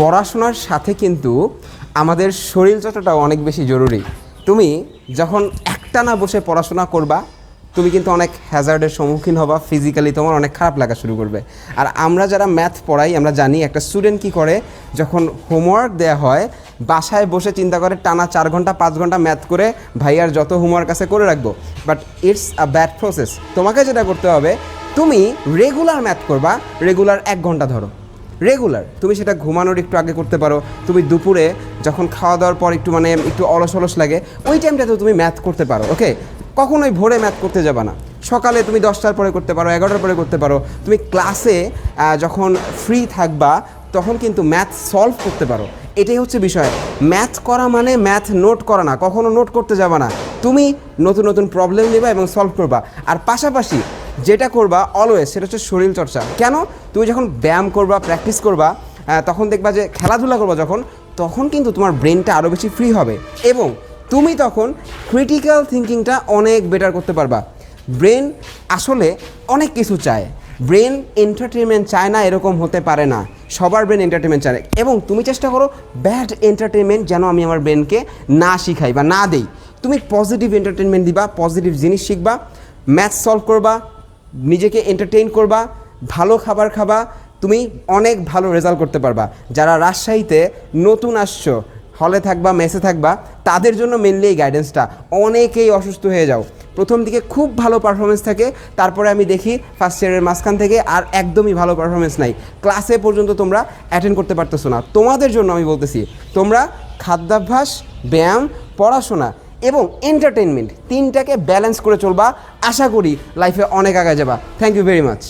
পড়াশোনার সাথে কিন্তু আমাদের শরীর চর্চাটাও অনেক বেশি জরুরি। তুমি যখন একটানা বসে পড়াশোনা করবা, তুমি কিন্তু অনেক হ্যাজার্ডের সম্মুখীন হবা ফিজিক্যালি তোমার অনেক খারাপ লাগা শুরু করবে। আর আমরা যারা ম্যাথ পড়াই, আমরা জানি একটা স্টুডেন্ট কি করে, যখন হোমওয়ার্ক দেওয়া হয়, বাসায় বসে চিন্তা করে টানা চার ঘণ্টা, পাঁচ ঘণ্টা ম্যাথ করে ভাইয়ার যত হোমওয়ার্ক আছে করে রাখব। But it's a bad process তোমাকে যেটা করতে হবে, তুমি রেগুলার ম্যাথ করবা রেগুলার এক ঘণ্টা ধরো। রেগুলার তুমি সেটা ঘুমানোর একটু আগে করতে পারো। তুমি দুপুরে যখন খাওয়া দাওয়ার পর একটু মানে একটু অলস অলস লাগে, ওই টাইমটাতেও তুমি ম্যাথ করতে পারো ওকে কখনোই ভোরে ম্যাথ করতে যাবে না। সকালে তুমি দশটার পরে করতে পারো, এগারোটার পরে করতে পারো। তুমি ক্লাসে যখন ফ্রি থাকবা, তখন কিন্তু ম্যাথ সলভ করতে পারো। এটাই হচ্ছে বিষয়। ম্যাথ করা মানে ম্যাথ নোট করা না। কখনো নোট করতে যাবে না। তুমি নতুন নতুন প্রবলেম নেবা এবং সলভ করবা। আর পাশাপাশি যেটা করবা অলওয়েজ সেটা হচ্ছে শরীর চর্চা। কেন? তুমি যখন ব্যায়াম করবা প্র্যাকটিস করবা তখন দেখবা যে খেলাধুলা করবা যখন, তখন কিন্তু তোমার ব্রেনটা আরও বেশি ফ্রি হবে। এবং তুমি তখন ক্রিটিক্যাল থিঙ্কিংটা অনেক বেটার করতে পারবা। ব্রেন আসলে অনেক কিছু চায়। ব্রেন এন্টারটেনমেন্ট চায় না, এরকম হতে পারে না। সবার ব্রেন এন্টারটেনমেন্ট চায়। এবং তুমি চেষ্টা করো ব্যাড এন্টারটেনমেন্ট যেন আমি আমার ব্রেনকে না শিখাই বা না দেই। তুমি পজিটিভ এন্টারটেনমেন্ট দিবা পজিটিভ জিনিস শিখবা ম্যাথ সলভ করবা নিজেকে এন্টারটেইন করবা, ভালো খাবার খাবা, তুমি অনেক ভালো রেজাল্ট করতে পারবা। যারা রাজশাহীতে নতুন আসছো হলে থাকবা মেসে থাকবা, তাদের জন্য মেনলি এই গাইডেন্সটা অনেকেই অসুস্থ হয়ে যাও। প্রথম দিকে খুব ভালো পারফরমেন্স থাকে, তারপরে আমি দেখি ফার্স্ট ইয়ারের মাঝখান থেকে আর একদমই ভালো পারফরমেন্স নাই। ক্লাসে পর্যন্ত তোমরা অ্যাটেন্ড করতে পারতেছো না। তোমাদের জন্য আমি বলতেছি, তোমরা খাদ্যাভ্যাস, ব্যায়াম, পড়াশোনা এবং এন্টারটেনমেন্ট তিনটাকে ব্যালেন্স করে চলবা। আশা করি লাইফে অনেক আগে যাবা। Thank you very much